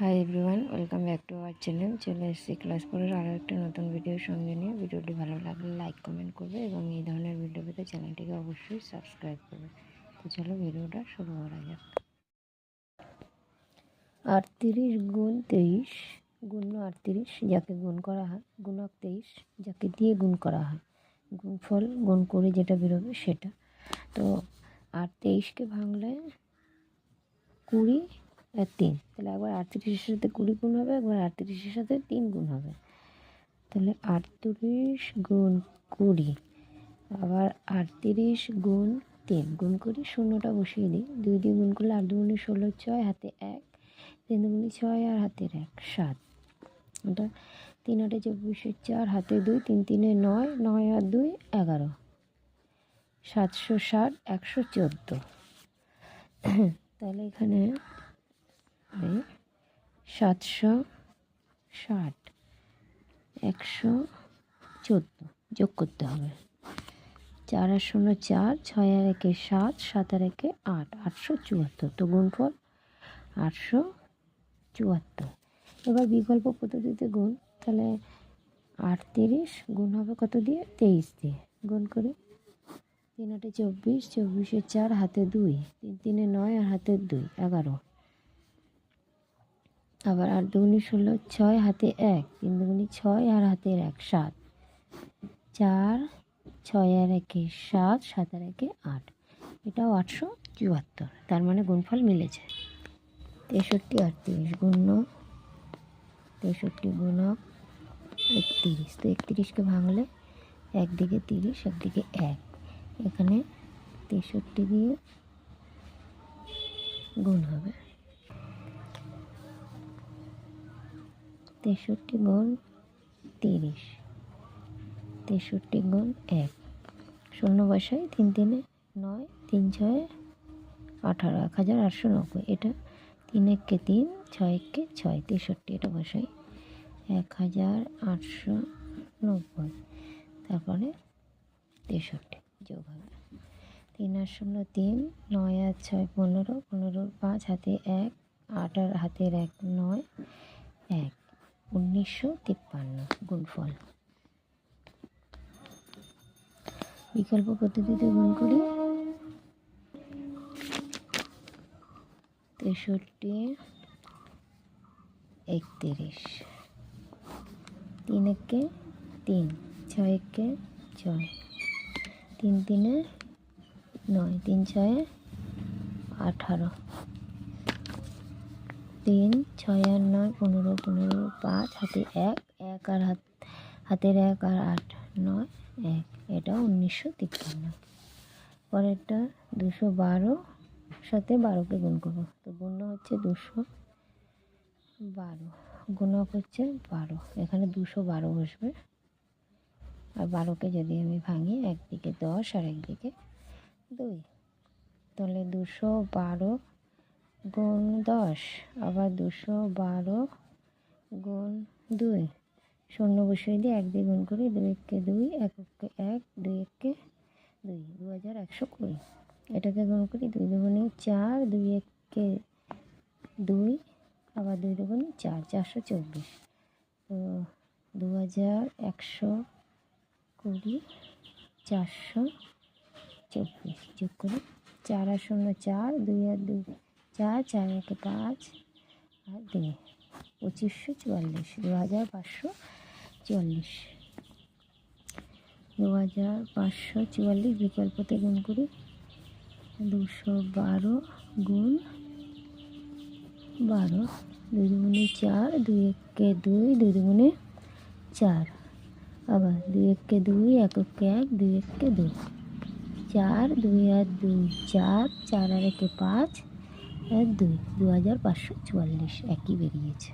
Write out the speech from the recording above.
Hi everyone welcome back to our channel চলে এসেছি class ফোরের আরও একটা নতুন ভিডিওর সঙ্গে নিয়ে। ভিডিওটি ভালো লাগলে লাইক কমেন্ট করবে এবং এই ধরনের ভিডিও পেতে চ্যানেলটিকে অবশ্যই সাবস্ক্রাইব করবে। তো চলো ভিডিওটা শুরু করা যাক। আটত্রিশ গুণ তেইশ, গুণ আটত্রিশ যাকে গুণ করা হয়, গুণক তেইশ যাকে দিয়ে গুণ করা হয়। গুণফল গুণ করে যেটা বেরোবে সেটা। তো আর তেইশকে ভাঙলে কুড়ি তিন। তাহলে একবার আটত্রিশের সাথে কুড়ি গুণ হবে, একবার আটত্রিশের সাথে তিন গুণ হবে। তাহলে আটত্রিশ গুণ কুড়ি, আবার আটত্রিশ গুণ তিন। গুণ করি শূন্যটা বসিয়ে দিই। দুই দিয়ে গুণ করলে আট দুগুণে ষোলো ছয়, হাতে এক। তিন দুগুণে ছয় আর হাতের এক, সাত। ওটা তিন আটে চব্বিশে চার, হাতে দুই, তিন তিনে নয় নয় আর দুই, এগারো। সাতশো ষাট, একশো চোদ্দ। তাহলে এখানে সাতশো ষাট। একশো চোদ্দ। যোগ করতে হবে। চার আর শূন্য চার, ছয় আর একে সাত সাত আর একে আট। আটশো চুয়াত্তর। তো গুণফল আটশো চুয়াত্তর। এবার বিকল্প পদ্ধতিতে গুণ। তাহলে আটত্রিশ গুণ হবে কত দিয়ে? তেইশ দিয়ে। গুণ করি। তিন আটে চব্বিশ, চব্বিশে চার, হাতে দুই। তিন তিনে নয় আর হাতে দুই। এগারো। আবার আট দুগুনি ষোলো, ছয় হাতে এক, তিন দুগুনি ছয় আর হাতের এক, সাত। চার, ছয় আর একে সাত সাত আর একে আট। এটাও আটশো চুয়াত্তর। তার মানে গুণফল মিলেছে। তেষট্টি আটত্রিশ গুণ্য তেষট্টি গুণক একত্রিশ। তো একত্রিশকে ভাঙলে একদিকে তিরিশ, একদিকে এক। এখানে তেষট্টি দিয়ে গুণ হবে। তেষট্টি গুণ তিরিশ। তেষট্টি গুণ এক। শূন্য বসাই তিন তিনে নয়, তিন ছয় আঠারো, এক হাজার আটশো নব্বই। এটা তিন এককে তিন, ছয় এককে ছয়, তেষট্টি এটা বসাই এক হাজার আটশো নব্বই। তারপরে তেষট্টি যোগ হবে। তিন আর শূন্য তিন, নয় আর ছয় পনেরো পনেরো পাঁচ হাতে এক, আট আর হাতের এক নয়, এক। উনিশশো তিপ্পান্ন গুণফল। বিকল্প পদ্ধতিতে গুণ করি। তেষট্টি, একত্রিশ। তিন একে তিন ছয় একে ছয়। তিন তিনে নয়, তিন ছয়ে আঠারো। তিন, ছয় আর নয়, পনেরো পনেরো, পাঁচ, হাতে এক এক আর হাত, হাতের এক আর আট, নয়, এক। এটা উনিশশো তিপ্পান্ন। পরেরটা দুশো বারো, সাথে বারোকে গুণ করব। তো গুণ হচ্ছে দুশো বারো। গুণক হচ্ছে বারো। এখানে দুশো বারো বসবে। আর বারোকে যদি আমি ভাঙি, একদিকে দশ আর একদিকে দুই। তাহলে দুশো বারো গুণ দশ, আবার দুশো বারো গুণ দুই। শূন্য বসিয়ে দিয়ে এক দিয়ে গুণ করি দুই এককে দুই এককে এক দুই এককে দুই, দু হাজার একশো কুড়ি। এটাকে গুণ করি দুই দুগুণে চার, দুই এককে দুই, আবার দুই দুগুণে চার, চারশো চব্বিশ। তো দু হাজার একশো কুড়ি, চারশো চব্বিশ। যোগ করি চার আর শূন্য চার, দুই আর দুই চার চার একে পাঁচ আর দুই পঁচিশশো চুয়াল্লিশ দু হাজার পাঁচশো চুয়াল্লিশ। দু হাজার পাঁচশো চুয়াল্লিশ বিকল্পতে গুণ করি দুশো বারো গুণ বারো, দুই দুগুণে চার, দুই এককে দুই দুই দুগুণে চার। আবার দুই এককে দুই এককে এক দুই এককে দুই। চার, দুই আর দুই, চার চার আর একে পাঁচ আর দুই দু হাজার পাঁচশো চুয়াল্লিশ একই বেরিয়েছে।